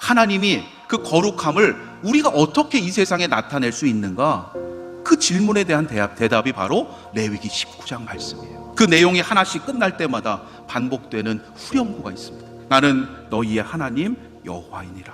하나님이 그 거룩함을 우리가 어떻게 이 세상에 나타낼 수 있는가? 그 질문에 대한 대답, 대답이 바로 레위기 19장 말씀이에요. 그 내용이 하나씩 끝날 때마다 반복되는 후렴구가 있습니다. 나는 너희의 하나님 여호와이니라.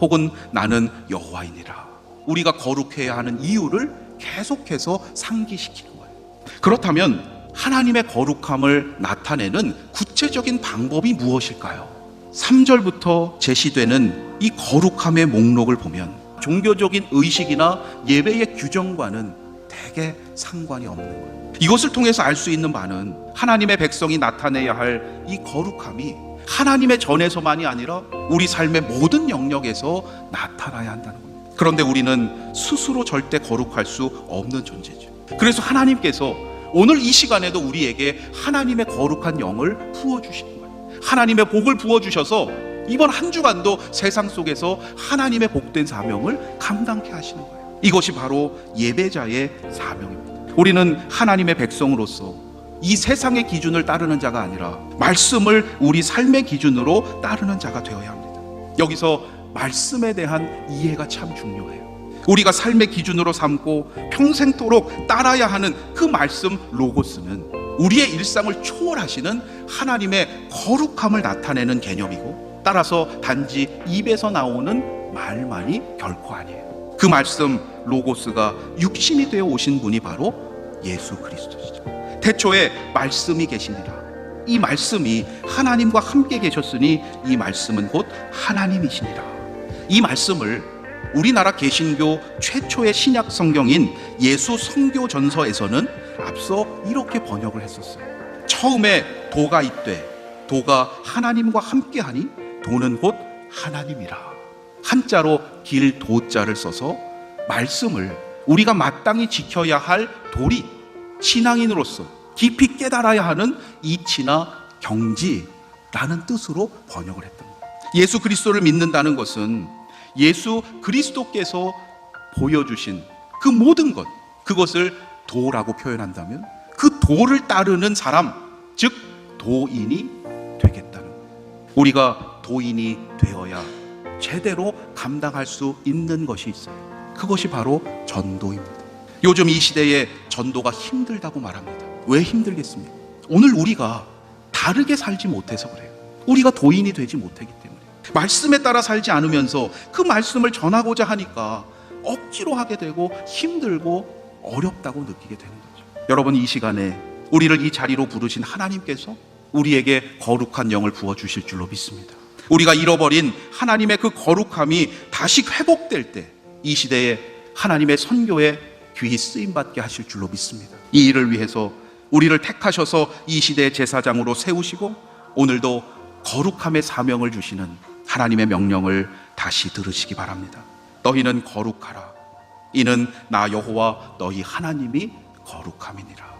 혹은 나는 여호와이니라. 우리가 거룩해야 하는 이유를 계속해서 상기시키는 거예요. 그렇다면 하나님의 거룩함을 나타내는 구체적인 방법이 무엇일까요? 3절부터 제시되는 이 거룩함의 목록을 보면 종교적인 의식이나 예배의 규정과는 대개 상관이 없는 거예요. 이것을 통해서 알 수 있는 바는 하나님의 백성이 나타내야 할 이 거룩함이 하나님의 전에서만이 아니라 우리 삶의 모든 영역에서 나타나야 한다는 겁니다. 그런데 우리는 스스로 절대 거룩할 수 없는 존재죠. 그래서 하나님께서 오늘 이 시간에도 우리에게 하나님의 거룩한 영을 부어주시는 거예요. 하나님의 복을 부어주셔서 이번 한 주간도 세상 속에서 하나님의 복된 사명을 감당케 하시는 거예요. 이것이 바로 예배자의 사명입니다. 우리는 하나님의 백성으로서 이 세상의 기준을 따르는 자가 아니라 말씀을 우리 삶의 기준으로 따르는 자가 되어야 합니다. 여기서 말씀에 대한 이해가 참 중요해요. 우리가 삶의 기준으로 삼고 평생토록 따라야 하는 그 말씀 로고스는 우리의 일상을 초월하시는 하나님의 거룩함을 나타내는 개념이고 따라서 단지 입에서 나오는 말만이 결코 아니에요. 그 말씀 로고스가 육신이 되어 오신 분이 바로 예수 그리스도시죠. 태초에 말씀이 계시니라. 이 말씀이 하나님과 함께 계셨으니 이 말씀은 곧 하나님이시니라. 이 말씀을 우리나라 개신교 최초의 신약 성경인 예수 성교 전서에서는 앞서 이렇게 번역을 했었어요. 처음에 도가 있되 도가 하나님과 함께하니 도는 곧 하나님이라. 한자로 길 도자를 써서 말씀을 우리가 마땅히 지켜야 할 도리 신앙인으로서 깊이 깨달아야 하는 이치나 경지라는 뜻으로 번역을 했던 거예요. 예수 그리스도를 믿는다는 것은 예수 그리스도께서 보여주신 그 모든 것, 그것을 도라고 표현한다면 그 도를 따르는 사람, 즉 도인이 되겠다는. 우리가 도인이 되어야 제대로 감당할 수 있는 것이 있어요. 그것이 바로 전도입니다. 요즘 이 시대에 전도가 힘들다고 말합니다. 왜 힘들겠습니까? 오늘 우리가 다르게 살지 못해서 그래요. 우리가 도인이 되지 못하기 때문에. 말씀에 따라 살지 않으면서 그 말씀을 전하고자 하니까 억지로 하게 되고 힘들고 어렵다고 느끼게 되는 거죠. 여러분 이 시간에 우리를 이 자리로 부르신 하나님께서 우리에게 거룩한 영을 부어 주실 줄로 믿습니다. 우리가 잃어버린 하나님의 그 거룩함이 다시 회복될 때 이 시대에 하나님의 선교에 귀히 쓰임 받게 하실 줄로 믿습니다. 이 일을 위해서 우리를 택하셔서 이 시대의 제사장으로 세우시고 오늘도 거룩함의 사명을 주시는 하나님의 명령을 다시 들으시기 바랍니다. 너희는 거룩하라. 이는 나 여호와 너희 하나님이 거룩함이니라.